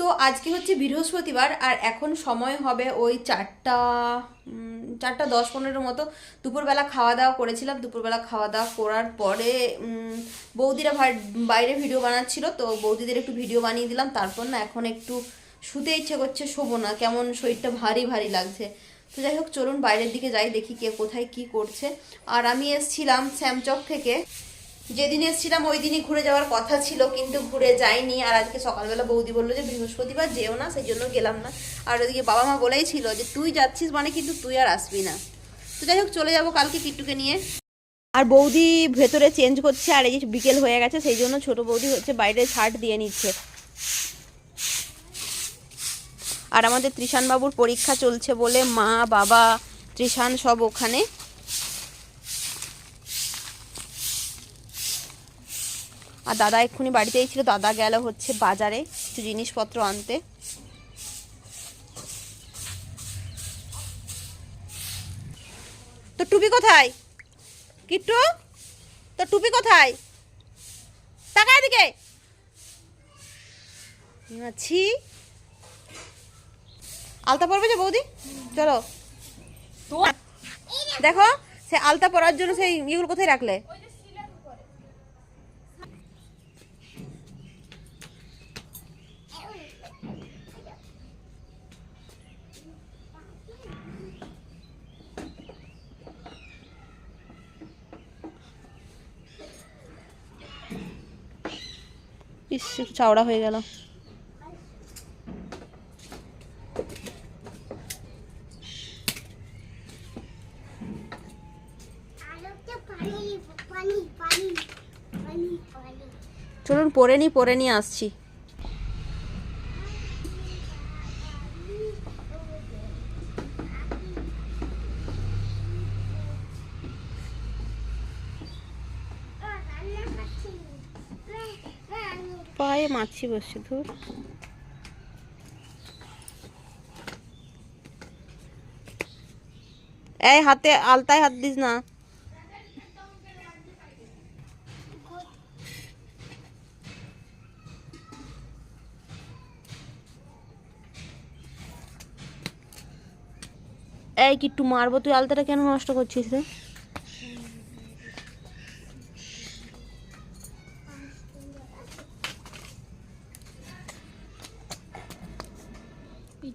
তো আজকে হচ্ছে বৃহস্পতিবার আর এখন সময় হবে ওই চারটা চারটা দশ পনেরো মতো। দুপুরবেলা খাওয়া দাওয়া করেছিলাম। দুপুরবেলা খাওয়া দাওয়া করার পরে বৌদিরা বাইরে ভিডিও বানাচ্ছিল, তো বৌদিদের একটু ভিডিও বানিয়ে দিলাম। তারপর না এখন একটু শুতে ইচ্ছে করছে, শোবো না। কেমন শরীরটা ভারী ভারী লাগছে। তো যাই হোক, চলুন বাইরের দিকে যাই, দেখি কে কোথায় কি করছে। আর আমি এসছিলাম শ্যামচক থেকে। যেদিন এসেছিলাম ওই দিনই ঘুরে যাওয়ার কথা ছিল, কিন্তু ঘুরে যাইনি। আর আজকে সকালবেলা বৌদি বলল যে বৃহস্পতিবার যেও না, সেই জন্য গেলাম না। আর ওদিকে বাবা মা বলেই ছিল যে তুই যাচ্ছিস মানে কিন্তু তুই আর আসবি না। তো যাই হোক, চলে যাব কালকে কিট্টুকে নিয়ে। আর বৌদি ভেতরে চেঞ্জ করছে, আর এই যে বিকেল হয়ে গেছে, সেই জন্য ছোট বৌদি হচ্ছে বাইরে ছাট দিয়ে নিচ্ছে। আর আমাদের ত্রিশান বাবুর পরীক্ষা চলছে বলে মা, বাবা, ত্রিশান সব ওখানে। আর দাদা এক্ষুনি বাড়িতেই ছিল দাদা গেল হচ্ছে বাজারে কিছু জিনিসপত্র আনতে। তো টুপি কোথায়? কিট্টু তো টুপি কোথায়? টাকা এদিকে। আছি। আলতা পরবে যে বৌদি? চলো। দেখো সে আলতা পরার জন্য সেই ইয়েগুলো কোথায় রাখলে? ইস চাওড়া হয়ে গেল। চলুন পরে নি পরে নিয়ে আসছি। পায়ে মাছি বসছে ধুর। এই হাতে, আলতায় হাত দিস না। এই কিট্টু, মারবো তুই আলতাটা কেন নষ্ট করছিস রে?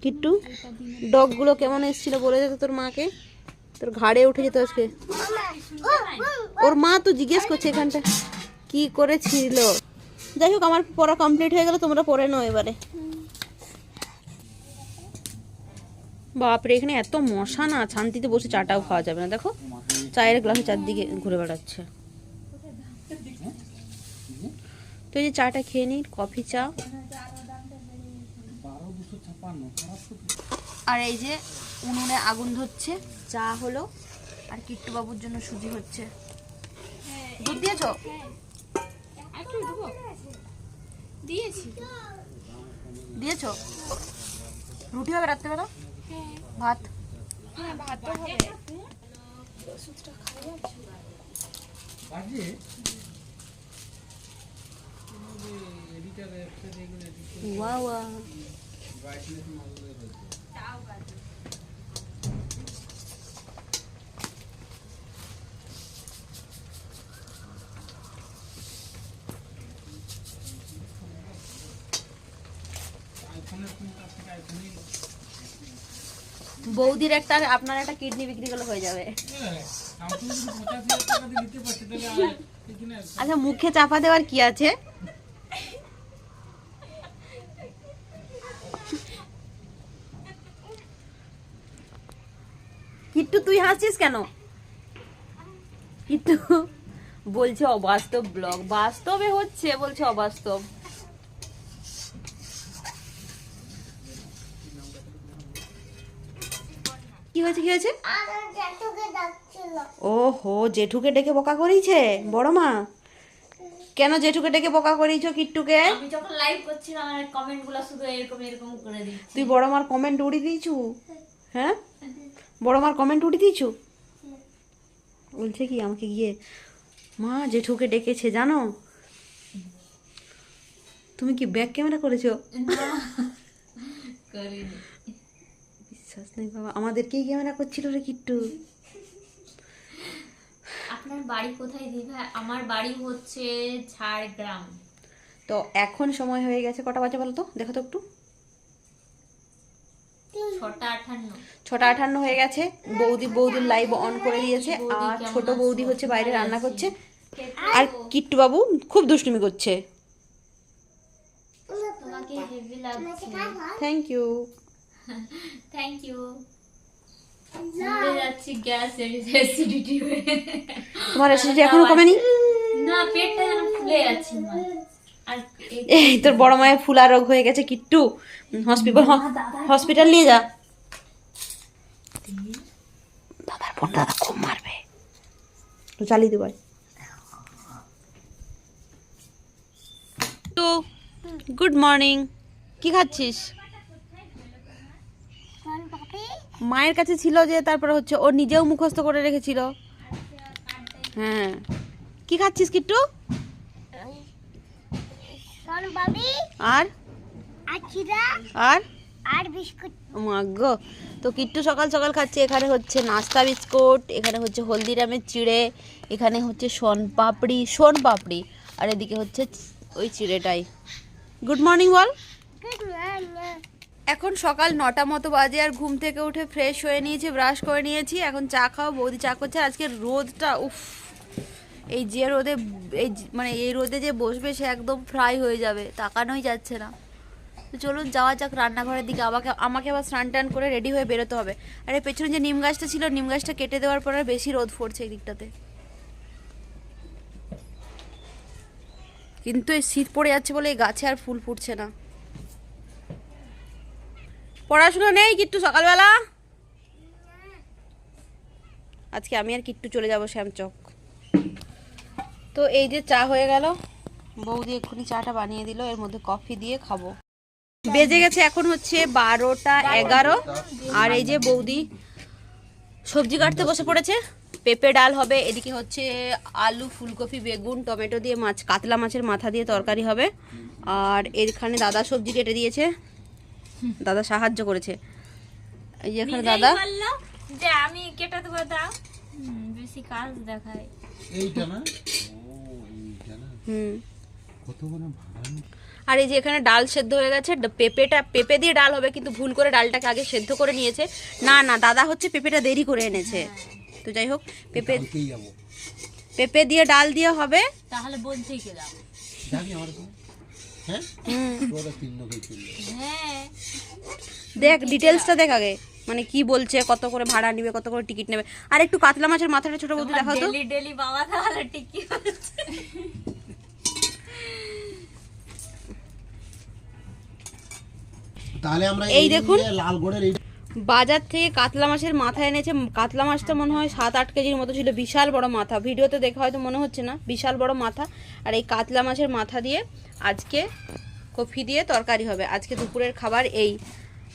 কিট্টু। ডগগুলো কেমন এসেছিল বলে যেত তোর মাকে। তোর ঘাড়ে উঠে যেত আজকে। ওর মা তো জিজ্ঞেস করছে এখানটা। কি করেছিল? যাই হোক, আমার পড়া কমপ্লিট হয়ে গেল, তোমরা পড়ে নাও এবারে। বাপরে, এখানে এত মশা না, শান্তিতে বসে চাটাও খাওয়া যাবে না। দেখো, চায়ের গ্লাসে চারদিকে ঘুরে বেড়াচ্ছে। তো এই যে চাটা খেয়ে নিই কফি চা। আর এই যে উনুনে আগুন ধরছে চা হলো আর কিট্টু বাবুর জন্য সুজি হচ্ছে। দুধ দিয়েছ? দিয়েছি। দিয়েছ? রুটি হবে রাত্রেবেলা? ভাত? হ্যাঁ ভাত তো হবে। ওয়া ওয়া বৌদির একটা আপনার একটা কিডনি বিক্রি করলে হয়ে যাবে। আচ্ছা মুখে চাপা দেওয়ার কি আছে? কিট্টু তুই হাসছিস কেন? কিট্টু বলছে অবাস্তব ব্লগ। বাস্তবে হচ্ছে বলছে অবাস্তব। কি হয়েছে কি হয়েছে? ওহো জেঠুকে ডেকে বকা করিয়েছে? বড় মা। কেন জেঠুকে ডেকে বকা করিয়েছো কিট্টুকে? আমি যখন লাইভ করছিলাম আমার কমেন্টগুলো শুধু এরকম এরকম করে দিচ্ছি। তুই বড় মার কমেন্ট উড়ি দিয়েছু? হ্যাঁ? বড় মার কমেন্ট উড়ি দিয়েছু? বলছে কি আমাকে গিয়ে মা জেঠুকে ডেকেছে জানো? তুমি কি ব্যাক ক্যামেরা করেছ? বিশ্বাস নেই বাবা আমাদেরকেই ক্যামেরা করছিল রে কিট্টু? আপনার বাড়ি কোথায় দিভা আমার বাড়ি হচ্ছে ঝাড়গ্রাম। তো এখন সময় হয়ে গেছে কটা বাজে বলো তো? দেখো তো একটু। ছটা আঠান্ন। হয়ে গেছে। বৌদি বৌদির লাইভ অন করে দিয়েছে। আর ছোট বৌদি হচ্ছে বাইরে রান্না করছে। আর কিট্টু বাবু খুব দুষ্টুমি করছে। তোমাকে হেভি লাগছে। Thank you thank you gas তোমার অ্যাসিডিটি এখনও কমেনি? না পেটটা যেন ফুলে যাচ্ছে এই- তোর বড় মায়ের ফুলা রোগ হয়ে গেছে কিট্টু। হসপিটাল হসপিটাল নিয়ে যা। দাদার ফোন দাদা খুব মারবে। তো চালিয়ে দেবার তো গুড মর্নিং কি খাচ্ছিস? মায়ের কাছে ছিল যে তারপরে হচ্ছে ও নিজেও মুখস্থ করে রেখেছিল। হ্যাঁ। কি খাচ্ছিস কিট্টু? আর? আর চিরা আর? আর বিস্কুট। মাগো তো কিট্টু সকাল সকাল খাচ্ছে। এখানে হচ্ছে নাস্তা বিস্কুট এখানে হচ্ছে হলদিরামের চিড়ে এখানে হচ্ছে সোন পাপড়ি সোন পাপড়ি আর এদিকে হচ্ছে ওই চিড়েটাই। গুড মর্নিং বল। এখন সকাল নটা মতো বাজে আর ঘুম থেকে উঠে ফ্রেশ হয়ে নিয়েছি ব্রাশ করে নিয়েছি। এখন চা খাও বৌদি চা করছে। আজকে রোদটা উফ। এই যে রোদে, এই মানে এই রোদে যে বসবে সে একদম ফ্রাই হয়ে যাবে, তাকানোই যাচ্ছে না। তো চলুন যাওয়া যাক রান্নাঘরের দিকে, আমাকে আমাকে আবার স্নান টান করে রেডি হয়ে বেরোতে হবে। আর এই পেছনে যে নিম গাছটা ছিল, নিম গাছটা কেটে দেওয়ার পর আর বেশি রোদ পড়ছে এই দিকটাতে। কিন্তু এই শীত পড়ে যাচ্ছে বলে এই গাছে আর ফুল ফুটছে না। পড়াশুনো নেই কিট্টু সকালবেলা? আজকে আমি আর কিট্টু চলে যাব শ্যামচক। তো এই যে চা হয়ে গেল। বৌদি এক্ষুনি চাটা বানিয়ে দিল এর মধ্যে কফি দিয়ে খাব। বেজে গেছে এখন হচ্ছে বারোটা এগারো। আর এই যে বৌদি সবজি কাটতে বসে পড়েছে। পেঁপে ডাল হবে এদিকে হচ্ছে আলু ফুলকপি বেগুন টমেটো দিয়ে মাছ কাতলা মাছের মাথা দিয়ে তরকারি হবে। আর এখানে দাদা সবজি কেটে দিয়েছে। দাদা সাহায্য করেছে। এই যে এখানে দাদা। যে আমি কেটে দেবো দাও। বেশি কাজ দেখায়। এইটা না? হুম। আর এই যে এখানে ডাল সেদ্ধ হয়ে গেছে পেঁপেটা পেঁপে দিয়ে ডাল হবে কিন্তু ভুল করে ডালটাকে আগে সেদ্ধ করে নিয়েছে। না না দাদা হচ্ছে পেঁপেটা দেরি করে এনেছে। তো যাই হোক পেঁপে পেঁপে দিয়ে ডাল দিয়ে হবে। তাহলে সঙ্গে হ্যাঁ? হ্যাঁ। দেখ ডিটেলসটা দেখ আগে। মানে কি বলছে কত করে ভাড়া নিবে কত করে টিকিট নেবে। আর একটু কাতলা মাছের মাথাটা ছোট বৌদি দেখাও তো। ডেলি বাবা তাহলে টিকি তাহলে আমরা এই দেখুন। এই বাজার থেকে কাতলা মাছের মাথা এনেছে। কাতলা মাছটা মনে হয় সাত আট কেজির মতো ছিল। বিশাল বড় মাথা। ভিডিওতে দেখে হয়তো মনে হচ্ছে না। বিশাল বড় মাথা। আর এই কাতলা মাছের মাথা দিয়ে আজকে কফি দিয়ে তরকারি হবে। আজকে দুপুরের খাবার এই।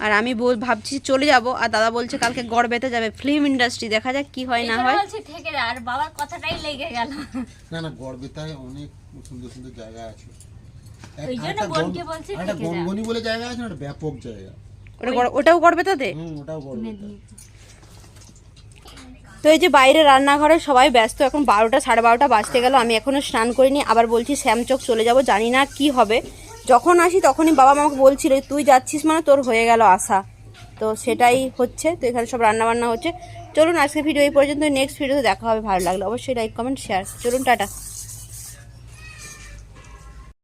আর আমি বল ভাবছি চলে যাব। আর দাদা বলছে কালকে গড় বেতে যাবে। Film industry. দেখা যাক কি হয় না হয়। আর বাবার কথাটাই লেগে গেল। না না গড়বেতায় অনেক সুন্দর সুন্দর জায়গা আছে। ওই জন্য বোনকে বলছি আরেকটা গনগনি বলে জায়গা আছে না? একটা ব্যাপক জায়গা। ওটা গড়- ওটাও হুম ওটাও গড়বেতা তো এই যে বাইরে রান্নাঘরে সবাই ব্যস্ত এখন বারোটা সাড়ে বারোটা বাজতে গেল আমি এখনও স্নান করিনি আবার বলছি শ্যামচক চলে যাব জানি না কি হবে। যখন আসি তখনই বাবা আমাকে বলছিল তুই যাচ্ছিস মানে তোর হয়ে গেল আশা। তো সেটাই হচ্ছে তো এখানে সব রান্না বান্না হচ্ছে। চলুন আজকে ভিডিও এই পর্যন্ত নেক্সট ভিডিওতে দেখা হবে ভালো লাগল অবশ্যই লাইক কমেন্ট শেয়ার চলুন টাটা।